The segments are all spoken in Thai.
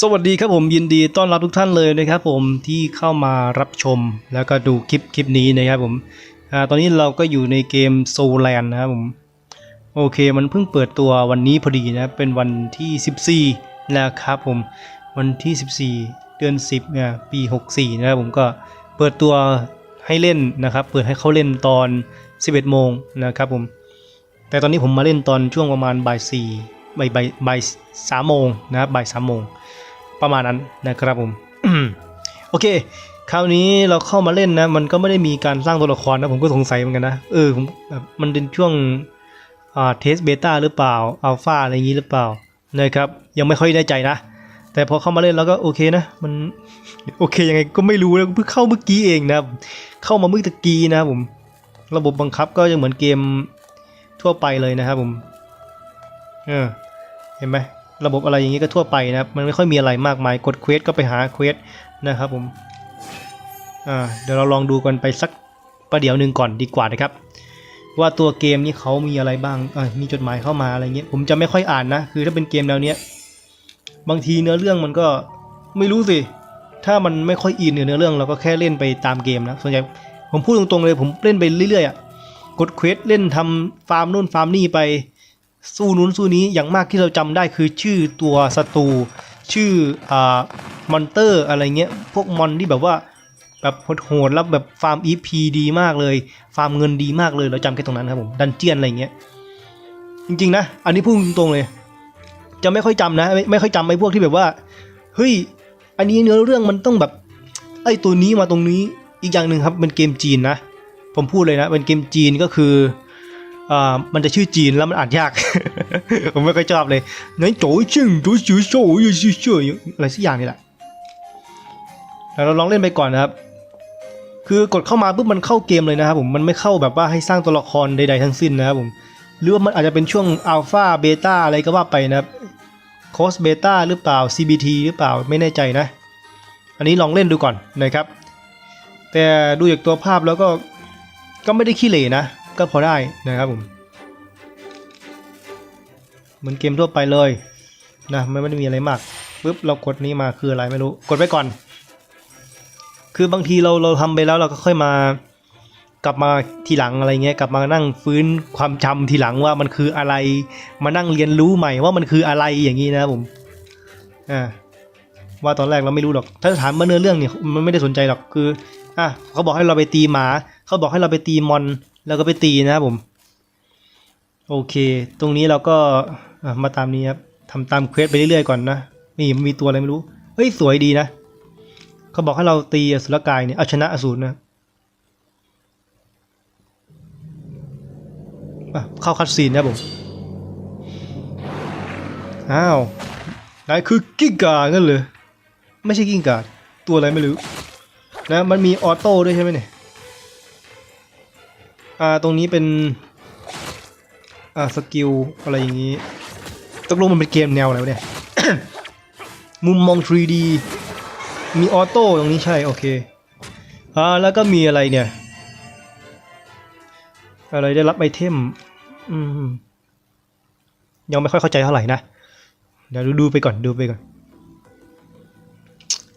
สวัสดีครับผมยินดีต้อนรับทุกท่านเลยนะครับผมที่เข้ามารับชมแล้วก็ดูคลิปคลิปนี้นะครับผมอตอนนี้เราก็อยู่ในเกม Soul Land นะครับผมโอเคมันเพิ่งเปิดตัววันนี้พอดีนะเป็นวันที่ 14แล้วครับผมวันที่ 14 เดือน 10เนี่ยปี 64 นะครับผมก็เปิดตัวให้เล่นนะครับ เปิดให้เขาเล่นตอน 11 โมงนะครับผมแต่ตอนนี้ผมมาเล่นตอนช่วงประมาณบ่ายสี่ บ่ายบ่ายสามโมงนะครับบ่ายสามโมงประมาณนั้นนะครับผมโอเค คราวนี้เราเข้ามาเล่นนะ มันก็ไม่ได้มีการสร้างตัวละครนะผมก็สงสัยเหมือนกันนะเออผมแบบมันเป็นช่วงอ่าเทสเบต้าหรือเปล่าอัลฟาอะไรอย่างนี้หรือเปล่านะครับยังไม่ค่อยแน่ใจนะ แต่พอเข้ามาเล่นแล้วก็โอเคนะ มันโอเคยังไงก็ไม่รู้นะเพิ่งเข้าเมื่อกี้เองนะเข้ามาเมื่อตะกี้นะผมระบบบังคับก็จะเหมือนเกมทั่วไปเลยนะครับผมเออ เห็นไหมระบบอะไรอย่างนี้ก็ทั่วไปนะครับ มันไม่ค่อยมีอะไรมากมาย กดเควสก็ไปหาเควสนะครับผม อ่า เดี๋ยวเราลองดูกันไปสักประเดี๋ยวหนึ่งก่อนดีกว่านะครับ ว่าตัวเกมนี้เขามีอะไรบ้าง อ่า มีจดหมายเข้ามาอะไรเงี้ย ผมจะไม่ค่อยอ่านนะ คือถ้าเป็นเกมแนวเนี้ย บางทีเนื้อเรื่องมันก็ไม่รู้สิ ถ้ามันไม่ค่อยอินเนื้อเรื่องเราก็แค่เล่นไปตามเกมนะ ส่วนใหญ่ผมพูดตรงๆเลยผมเล่นไปเรื่อยๆอะ กดเควสเล่นทำฟาร์มนู่นฟาร์มนี่ไป สู้นู้นสู้นี้อย่างมากที่เราจำได้คือชื่อตัวศัตรูชื่ออ่ามอนเตอร์อะไรเงี้ยพวกมอนที่แบบว่าแบบโหดๆแล้วแบบฟาร์ม EP ดีมากเลย ฟาร์มเงินดีมากเลยเราจำแค่ตรงนั้นครับผมดันเจียนอะไรเงี้ยจริงๆนะ อันนี้พูดตรงๆเลย จะไม่ค่อยจำนะไม่ไม่ค่อยจำไอ้พวกที่แบบว่าเฮ้ยอันนี้เนื้อเรื่องมันต้องแบบไอ้ตัวนี้มาตรงนี้อีกอย่างหนึ่งครับเป็นเกมจีนนะ ผมพูดเลยนะเป็นเกมจีนก็คือ มันจะชื่อจีนแล้วมันอ่านยาก ผมไม่ค่อยชอบเลยไหนโจยชิงโจยชิวโจยชิวโจยอะไรสักอย่างนี่แหละเราลองเล่นไปก่อนนะครับ คือกดเข้ามาปุ๊บมันเข้าเกมเลยนะครับผมมันไม่เข้าแบบว่าให้สร้างตัวละครใด ๆ ทั้งสิ้นนะครับผมหรือว่ามันอาจจะเป็นช่วงอัลฟาเบต้าอะไรก็ว่าไปนะครับโคสเบต้าหรือเปล่า CBT หรือเปล่าไม่แน่ใจนะ อันนี้ลองเล่นดูก่อนนะครับ แต่ดูจากตัวภาพแล้วก็ก็ไม่ได้ขี้เหร่นะ ก็พอได้นะครับผมเหมือนเกมทั่วไปเลยนะไม่ไม่ได้มีอะไรมากปุ๊บเรากดนี้มาคืออะไรไม่รู้กดไว้ก่อน คือบางทีเราเราทำไปแล้วเราก็ค่อยมากลับมาทีหลังอะไรเงี้ยกลับมานั่งฟื้นความจำทีหลังว่ามันคืออะไร มานั่งเรียนรู้ใหม่ว่ามันคืออะไรอย่างนี้นะครับผมอ่าว่าตอนแรกเราไม่รู้หรอก ถ้าถามมาเนื้อเรื่องเนี่ยมันไม่ได้สนใจหรอกคืออะเขาบอกให้เราไปตีหมา เขาบอกให้เราไปตีมอน แล้วก็ไปตีนะครับผม โอเค ตรงนี้เราก็มาตามนี้ครับทำตามเควสไปเรื่อยๆก่อนนะนี่มันมีตัวอะไรไม่รู้เฮ้ยสวยดีนะเขาบอกให้เราตีอสุรกายเนี่ยเอาชนะอสูรนะเข้าคัดซีนนะผมอ้าวนายคือกิ้งก่างั้นเลยไม่ใช่กิ้งก่าตัวอะไรไม่รู้นะมันมีออโต้ด้วยใช่ไหมเนี่ย อ่าตรงนี้เป็น อ่าสกิลอะไรอย่างนี้ตกลงมันเป็นเกมแนวอะไรวะเนี่ย มุมมอง 3D มีออโต้ตรงนี้ใช่โอเคอ่าแล้วก็มีอะไรเนี่ย อะไรได้รับไอเทม อืม ยังไม่ค่อยเข้าใจเท่าไหร่นะ เดี๋ยวดูดูไปก่อนดูไปก่อน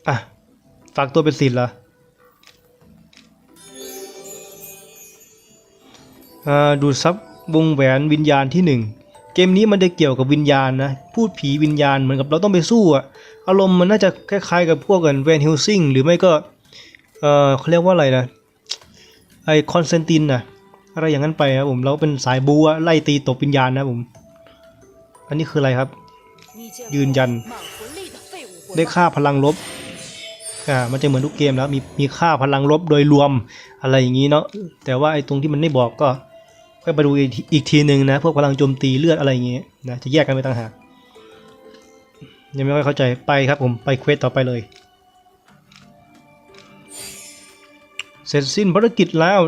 อะ ฝากตัวเป็นศิลป์เห ดูดซับวงแหวนวิญญาณที่หนึ่งเกมนี้มันจะเกี่ยวกับวิญญาณนะ พูดผีวิญญาณเหมือนกับเราต้องไปสู้อะอารมณ์มันน่าจะคล้ายๆกับพวกกันแวนฮิลซิงหรือไม่ก็เออเขาเรียกว่าอะไรนะไอคอนเซนตินนะอะไรอย่างนั้นไปครับผมเราเป็นสายบูอะไล่ตีตบวิญญาณนะผม อันนี้คืออะไรครับ ยืนยัน ได้ค่าพลังลบอ่ามันจะเหมือนทุกเกมแล้วมีมีค่าพลังลบโดยรวมอะไรอย่างนี้เนาะแต่ว่าไอ้ตรงที่มันไม่บอกก็ ค่อยไปดูอีกทีหนึ่งนะ พวกพลังโจมตีเลือดอะไรอย่างเงี้ยนะจะแยกกันไปต่างหากยังไม่ค่อยเข้าใจไปครับผมไปเควสต่อไปเลย เสร็จสิ้นภารกิจแล้ว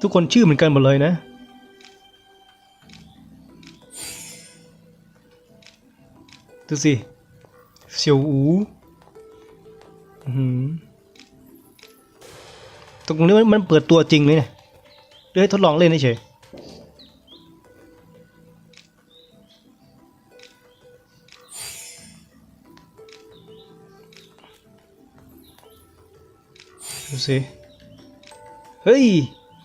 ทุกคนชื่อเหมือนกันหมดเลยนะ ดูสิเสี่ยวอูอื้อ ตรงนี้มันเปิดตัวจริงเลยเนี่ยเดี๋ยวให้ทดลองเล่นเฉยดูสิ เฮ้ย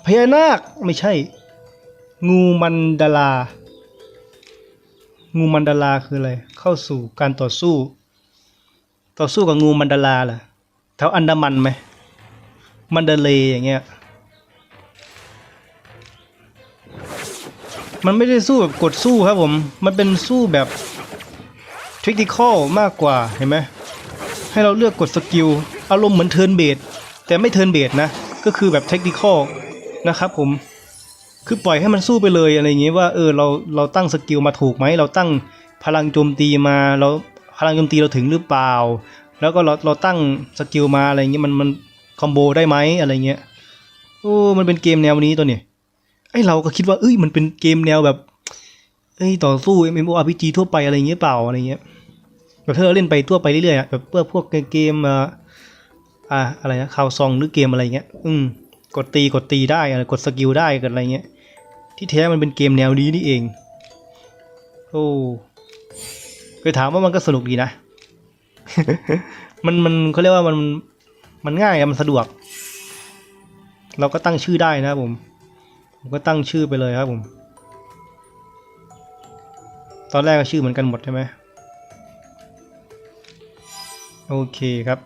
พญานาค ไม่ใช่ งูมันดาลา งูมันดาลาคืออะไร เข้าสู่การต่อสู้ ต่อสู้กับงูมันดาลาล่ะแถวอันดามันไหม มันเดเลย์อย่างเงี้ย มันไม่ได้สู้แบบกดสู้ครับผม มันเป็นสู้แบบเทคนิคอลมากกว่าเห็นไหมให้เราเลือกกดสกิล อารมณ์เหมือนเทิร์นเบดแต่ไม่เทิร์นเบดนะ ก็คือแบบเทคนิคอลนะครับผม คือปล่อยให้มันสู้ไปเลยอะไรอย่างเงี้ยว่าเออเราเราตั้งสกิลมาถูกไหม เราตั้งพลังโจมตีมาเราพลังโจมตีเราถึงหรือเปล่า แล้วก็เราเราตั้งสกิลมาอะไรเงี้ยมันมัน คอมโบได้ไหมอะไรเงี้ยโอ้มันเป็นเกมแนวนี้ตัวเนี้ไอเราก็คิดว่าเอ้ยมันเป็นเกมแนวแบบเอ้ยต่อสู้ MMORPG ทั่วไปอะไรเงี้ยเปล่าอะไรเงี้ยแบบถ้าเราเล่นไปทั่วไปเรื่อยๆอะแบบเพื่อพวกเกมเอ่ออ่าอะไรนะข่าวซองหรือเกมอะไรเงี้ยอืมกดตีกดตีได้อะไรกดสกิลได้กดอะไรเงี้ยที่แท้มันเป็นเกมแนวนี้นี่เอง โอ้เคยถามว่ามันก็สนุกดีนะ มันมันเขาเรียกว่ามัน มันง่ายมันสะดวก เราก็ตั้งชื่อได้นะผม ผมก็ตั้งชื่อไปเลยครับผม ตอนแรกก็ชื่อเหมือนกันหมดใช่ไหมโอเคครับ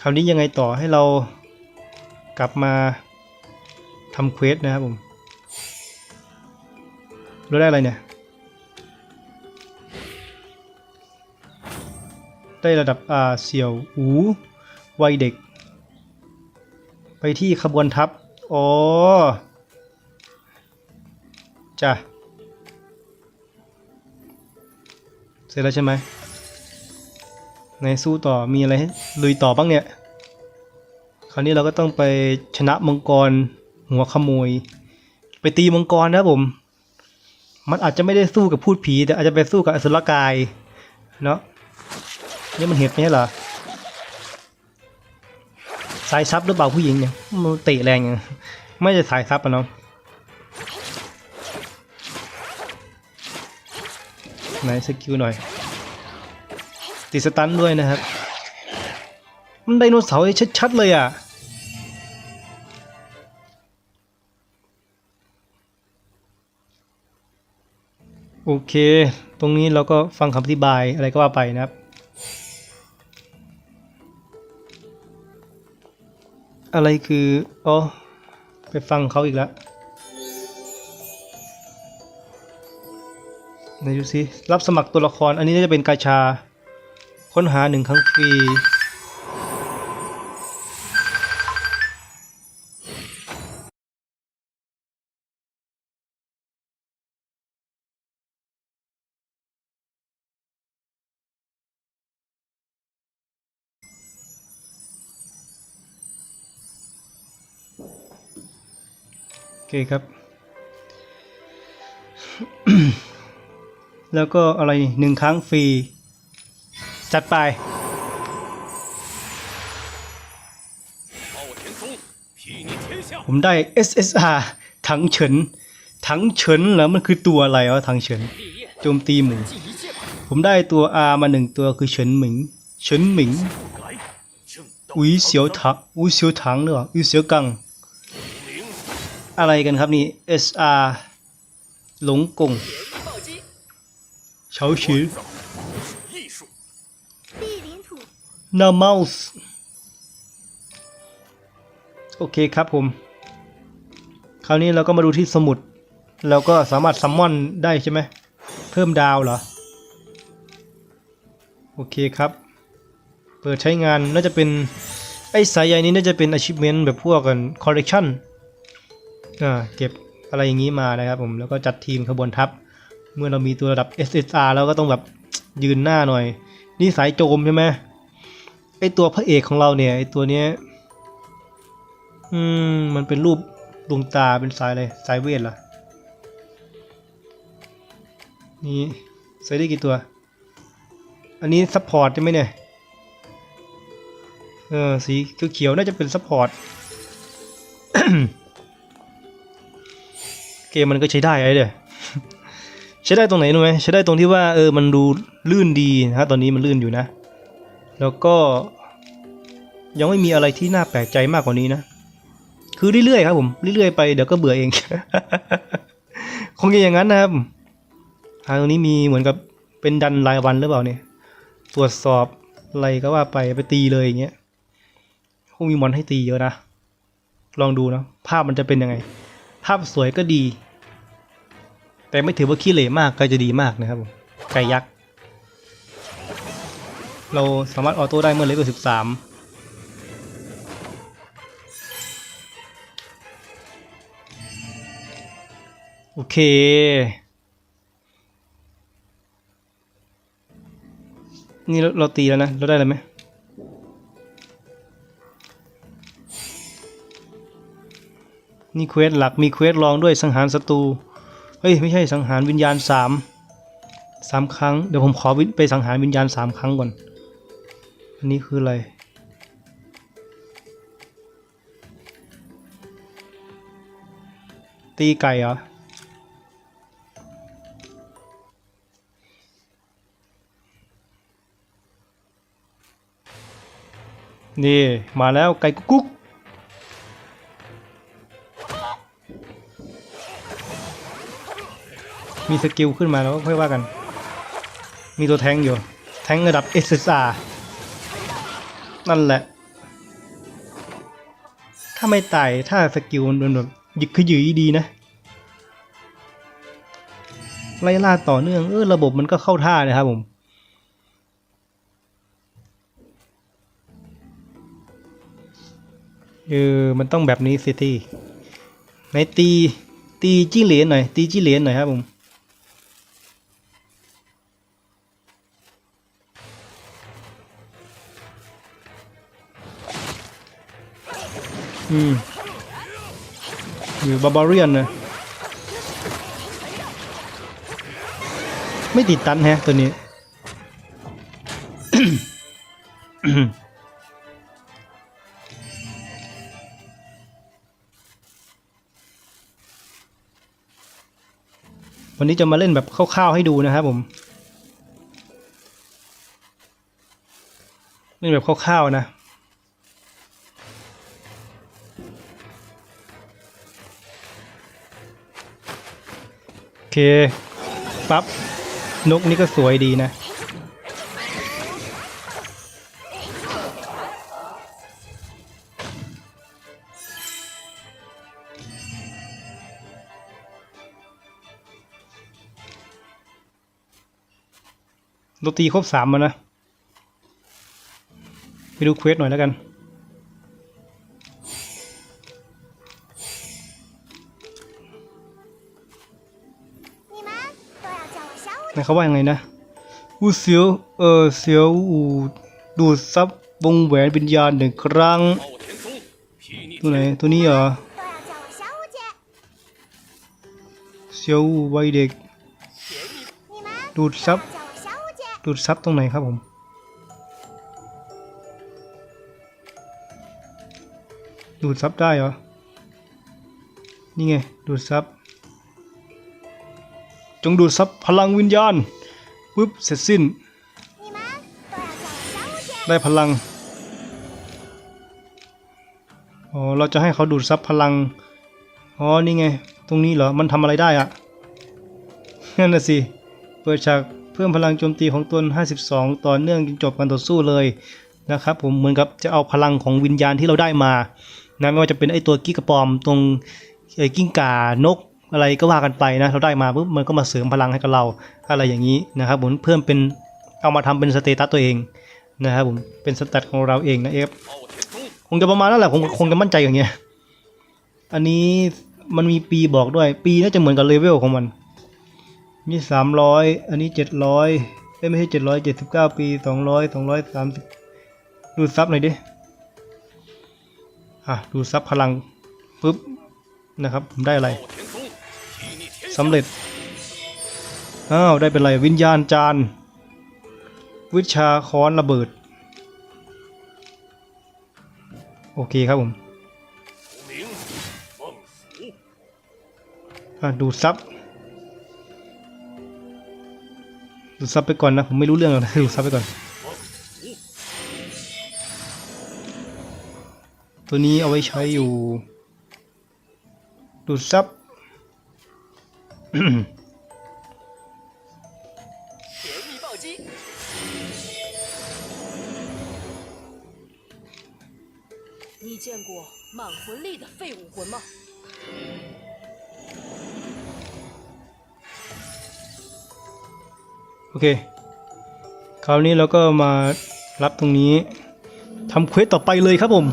คราวนี้ยังไงต่อให้เรากลับมาทำเควสนะครับผมรู้ได้อะไรเนี่ย ได้ระดับอาเสี่ยวอู วัยเด็ก ไปที่ขบวนทัพอ๋อจ้ะเสร็จแล้วใช่ไหมไหนสู้ต่อมีอะไรลุยต่อบ้างเนี่ย คราวนี้เราก็ต้องไปชนะมังกรหัวขโมย ไปตีมังกรนะผม มันอาจจะไม่ได้สู้กับพูดผี แต่อาจจะไปสู้กับอสุรกาย เนาะนี่มันเห็ดไหมเหรอ สายซับหรือเปล่าผู้หญิงเนี่ยมันเตะแรงอย่างไม่ใช่สายซับอะเนาะไหนสกิลหน่อย ติดสตันด้วยนะครับ มันไดโนเสาร์ชัดๆเลยอะโอเค ตรงนี้เราก็ฟังคำอธิบายอะไรก็ว่าไปนะครับ อะไรคืออ๋อไปฟังเขาอีกแล้วไหนดูสิรับสมัครตัวละคร อันนี้น่าจะเป็นกาชา ค้นหาหนึ่งครั้งฟรี เคครับ แล้วก็อะไรหนึ่งครั้งฟรี จัดไปผมได้ SSR ถังเฉินถังเฉินแล้วมันคือตัวอะไรวะถังเฉินโจมตีหมูผมได้ตัว R มาหนึ่งตัวคือเฉินหมิงเฉินหมิงอุ้ยเสียวถังอุ้ยเสียวถังหรือเอุ้ยเสียวกัง อะไรกันครับนี่ SR หลงกงเฉาชิอนาเมาส์โอเคครับผม คราวนี้เราก็มาดูที่สมุด เราก็สามารถซัมมอนได้ใช่ไหม เพิ่มดาวเหรอ โอเคครับ เปิดใช้งานน่าจะเป็น ไอ้สายใยนี้น่าจะเป็น achievement แบบพวกกัน collection เก็บอะไรอย่างนี้มานะครับผมแล้วก็จัดทีมขบวนทัพ เมื่อเรามีตัวระดับ SSR แล้วก็ต้องแบบยืนหน้าหน่อย นี่สายโจมใช่ไหมไอตัวพระเอกของเราเนี่ยไอตัวเนี้ยอืมมันเป็นรูปดวงตาเป็นสายอะไรสายเวทเหรอนี่ใส่ได้กี่ตัว อันนี้ซัพพอร์ตใช่ไหมเนี่ยเออสีเขียวๆน่าจะเป็นซัพพอร์ต เกมมันก็ใช้ได้ไอ้เด้อใช้ได้ตรงไหนรู้ไหมใช้ได้ตรงที่ว่าเออมันดูลื่นดีนะฮะตอนนี้มันลื่นอยู่นะ แล้วก็ยังไม่มีอะไรที่น่าแปลกใจมากกว่านี้นะ คือเรื่อยๆครับผมเรื่อยๆไปเดี๋ยวก็เบื่อเอง คงจะอย่างนั้นนะครับทางตรงนี้มีเหมือนกับเป็นดันรายวันหรือเปล่าเนี่ย ตรวจสอบอะไรก็ว่าไปไปตีเลยอย่างเงี้ยคงมีมอนให้ตีเยอะนะ ลองดูนะภาพมันจะเป็นยังไง ภาพสวยก็ดี แต่ไม่ถือว่าขี้เหร่มากก็จะดีมากนะครับผมไก่ยักษ์เราสามารถออโต้ได้เมื่อเล็กกว่าสิบสามโอเค นี่เราเราตีแล้วนะ เราได้อะไรไหมนี่เควสหลักมีเควสรองด้วยสังหารศัตรู เฮ้ยไม่ใช่สังหารวิญญาณสามสามครั้ง เดี๋ยวผมขอวิไปสังหารวิญญาณสามครั้งก่อน อันนี้คืออะไร ตีไก่เหรอ นี่ มาแล้วไก่กุ๊ก มีสกิลขึ้นมาแล้วก็ค่อยว่ากัน มีตัวแทงอยู่ แทงระดับ SSR นั่นแหละ ถ้าไม่ตาย ถ้าสกิลมันโดนแบบหยิกขยือดีนะ ไล่ล่าต่อเนื่อง เออระบบมันก็เข้าท่านะครับผมเออมันต้องแบบนี้สิที่ไหนตี ตีจี้เหรียญหน่อย ตีจี้เหรียญหน่อยครับผม อืมอยู่บาบาเรียนนะไม่ติดตันแฮะ ตัวนี้ วันนี้จะมาเล่นแบบคร่าวๆให้ดูนะครับผม เล่นแบบคร่าวๆนะ เคปั๊บนกนี่ก็สวยดีนะ เราตีครบสามมานะ ไปดูเควสหน่อยแล้วกัน นะเขาว่ายังไงนะอูเสียวเออเสียวอูดูดซับวงแหวนวิญญาณหนึ่งครั้งตัวไหนตัวนี้เหรอเสียวอูวัยเด็ก ดูดซับดูดซับตรงไหนครับผมดูดซับได้เหรอ นี่ไง ดูดซับ จงดูดซับพลังวิญญาณปุ๊บเสร็จสิ้น ได้พลังอ๋อเราจะให้เขาดูดซับพลังอ๋อนี่ไง ตรงนี้เหรอ มันทำอะไรได้อะนั่นน่ะสิเปิดฉากเพิ่มพลังโจมตีของตน 52 ต่อเนื่องจนจบการต่อสู้เลยนะครับผมเหมือนกับจะเอาพลังของวิญญาณที่เราได้มานะไม่ว่าจะเป็นไอตัวกิ้งกระปอมตรงไอ้กิ้งก่านก อะไรก็ว่ากันไปนะเราได้มาปุ๊บมันก็มาเสริมพลังให้กับเราอะไรอย่างนี้นะครับผมเพิ่มเป็นเอามาทำเป็นสเตตัสตัวเองนะครับผมเป็นสเตตัสของเราเองนะเอฟคงจะประมาณนั้นแหละคงคงจะมั่นใจอย่างเงี้ยอันนี้มันมีปีบอกด้วย ปีน่าจะเหมือนกับเลเวลของมันนี่สามร้อยอันนี้เจ็ดร้อยไม่ใช่เจ็ดร้อยเจ็ดสิบเก้าปีสองร้อยสองร้อยสามสิบดูซับหน่อยดิอะดูซับพลังปุ๊บนะครับ ผมได้อะไร สำเร็จ อ้าว ได้เป็นไรวิญญาณจาน วิชาค้อนระเบิด โอเคครับผมดูซับดูซับไปก่อนนะ ผมไม่รู้เรื่องหรอกนะดูซับไปก่อน ตัวนี้เอาไว้ใช้อยู่ ดูซับ 你见过满魂力的废武魂吗？ โอเค คราวนี้เราก็มารับตรงนี้ทำเควสต่อไปเลยครับผม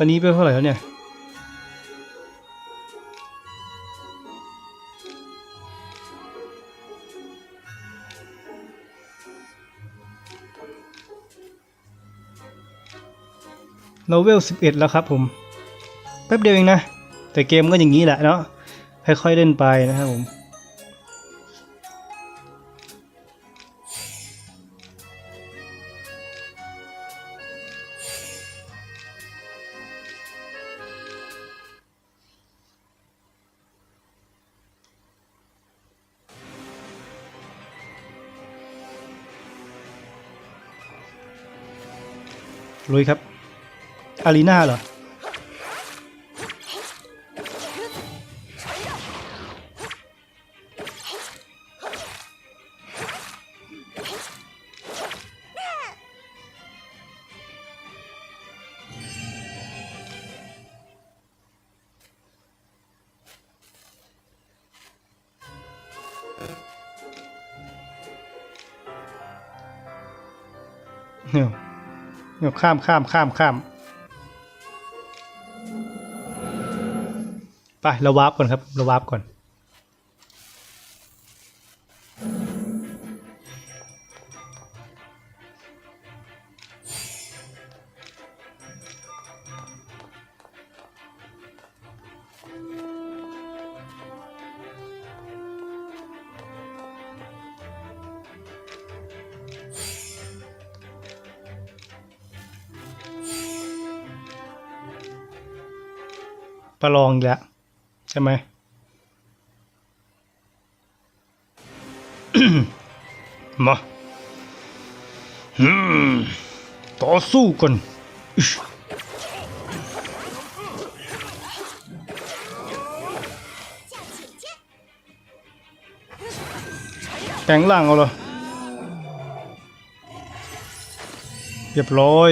อนนี้เป็นเท่าไหร่แล้วเนี่ย เราเวล 11 แล้วครับผม แป๊บเดียวเองนะ แต่เกมก็อย่างนี้แหละเนาะค่อยๆเล่นไปนะครับผม ลุยครับ อารีนาเหรอ เดี๋ยวข้ามข้ามข้ามข้ามไปเราวาร์ปก่อนครับเราวาร์ปก่อน ประลองอีกแล้วใช่ไหมมาอืมต่อสู้กันอิ๊ชแปลงร่างเอาเหรอเรียบร้อย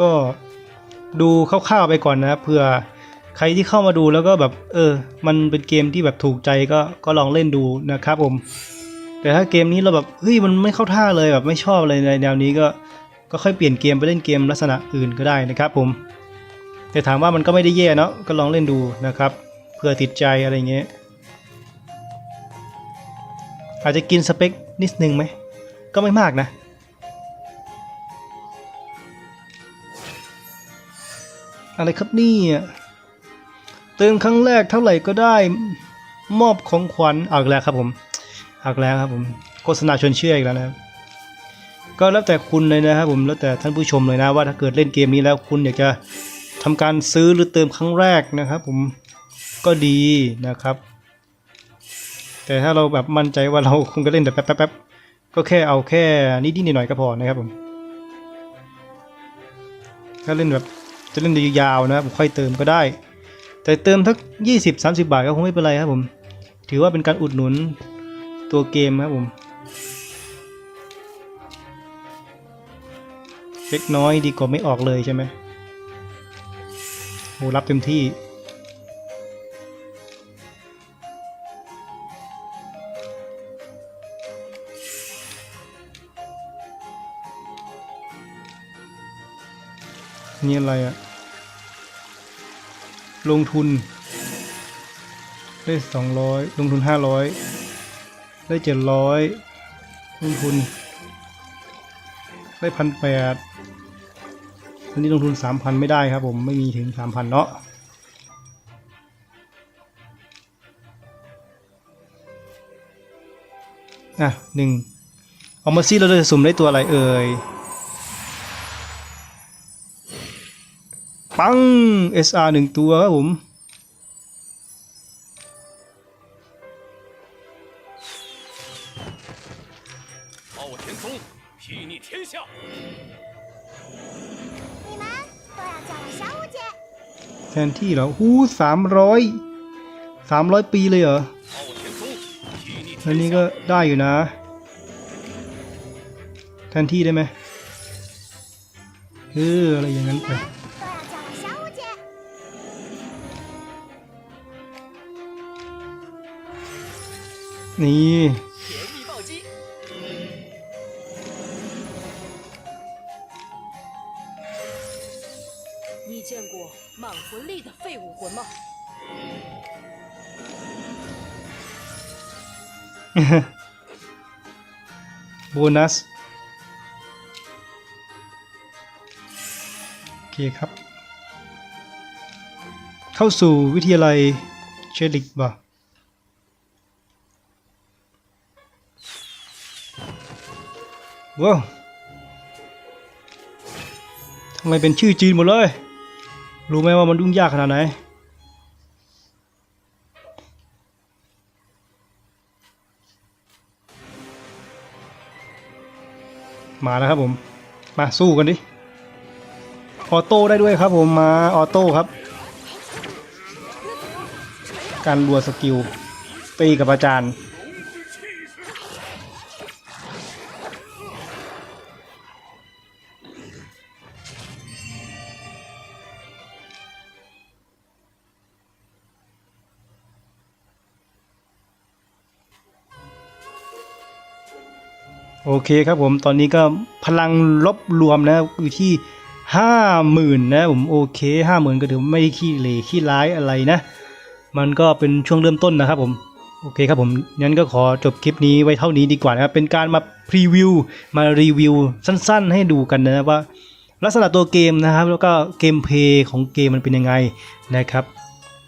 ก็ดูคร่าวๆไปก่อนนะเผื่อใครที่เข้ามาดูแล้วก็แบบ เออ มันเป็นเกมที่แบบถูกใจก็ก็ลองเล่นดูนะครับผม แต่ถ้าเกมนี้เราแบบเฮ้ยมันไม่เข้าท่าเลยแบบไม่ชอบเลยในแนวนี้ก็ก็ค่อยเปลี่ยนเกมไปเล่นเกมลักษณะอื่นก็ได้นะครับผม แต่ถามว่ามันก็ไม่ได้แย่เนาะก็ลองเล่นดูนะครับเพื่อติดใจอะไรเงี้ยอาจจะกินสเปคนิดนึงไหมก็ไม่มากนะ อะไรครับนี่เติมครั้งแรกเท่าไหร่ก็ได้มอบของขวัญอาอีกแล้วครับผมอาอีกแล้วครับผมโฆษณาชวนเชื่ออีกแล้วนะครับก็แล้วแต่คุณเลยนะครับผมแล้วแต่ท่านผู้ชมเลยนะว่าถ้าเกิดเล่นเกมนี้แล้วคุณอยากจะทำการซื้อหรือเติมครั้งแรกนะครับ ผมก็ดีนะครับ แต่ถ้าเราแบบมั่นใจว่าเราคงจะเล่นแต่แป๊บๆๆก็แค่เอาแค่นิดๆหน่อยๆก็พอนะครับผมถ้าเล่นแบบ จะเล่นยาวๆนะครับค่อยเติมก็ได้ แต่เติมทัก20 30 บาทก็คงไม่เป็นไรครับผม ถือว่าเป็นการอุดหนุนตัวเกมครับผมเล็กน้อยดีกว่าไม่ออกเลยใช่ไหมโหรับเต็มที่ นี่อะไรอะ ลงทุน ได้สองร้อยลงทุนห้าร้อยได้เจ็ดร้อยลงทุน ได้พันแปดตัวนี้ลงทุน3,000ไม่ได้ครับผมไม่มีถึง3,000เนาะอะหนึ่งเอามาซิเราจะสุ่มได้ตัวอะไรเอ่ย ปัง SR หนึ่งตัวครับผม แทนที่เหรอหูสามร้อยสามร้อยปีเลยเหรอแล้วนี้ก็ได้อยู่นะ แทนที่ได้ไหมเอออะไรอย่างนั้นไป นี่ 甜蜜暴击，你见过满魂力的废武魂吗？ โบนัส โอเคครับ เข้าสู่วิทยาลัยเชลิกบ่ ว้าวทำไมเป็นชื่อจีนหมดเลย รู้ไหมว่ามันยุ่งยากขนาดไหน มาแล้วครับผม มาสู้กันดิ ออโต้ได้ด้วยครับผม มาออโต้ครับ การรัวสกิลตีกับอาจารย์ โอเคครับผมตอนนี้ก็พลังลบรวมนะอยู่ที่ห้าหมื่นนะผมโอเคห้าหมื่นก็ถือไม่ขี้เหร่ขี้ร้ายอะไรนะ มันก็เป็นช่วงเริ่มต้นนะครับผมโอเคครับผมงั้นก็ขอจบคลิปนี้ไว้เท่านี้ดีกว่านะครับเป็นการมาพรีวิวมารีวิวสั้นๆ ให้ดูกันนะว่า ลักษณะตัวเกมนะครับ แล้วก็เกมเพย์ของเกมมันเป็นยังไงนะครับ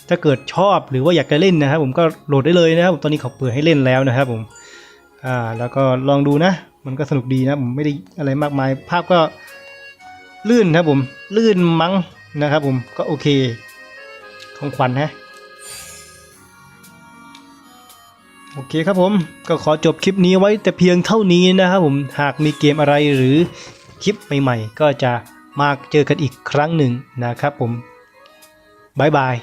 ถ้าเกิดชอบหรือว่าอยากจะเล่นนะครับ ผมก็โหลดได้เลยนะครับตอนนี้เขาเปิดให้เล่นแล้วนะครับผมอ่าแล้วก็ลองดูนะ มันก็สนุกดีนะผมไม่ได้อะไรมากมาย ภาพก็ลื่นครับผมลื่นมั้งนะครับผมก็โอเคของขวัญฮะโอเคครับผมก็ขอจบคลิปนี้ไว้แต่เพียงเท่านี้นะครับผมหากมีเกมอะไรหรือคลิปใหม่ๆ ก็จะมาเจอกันอีกครั้งหนึ่งนะครับผมบายบาย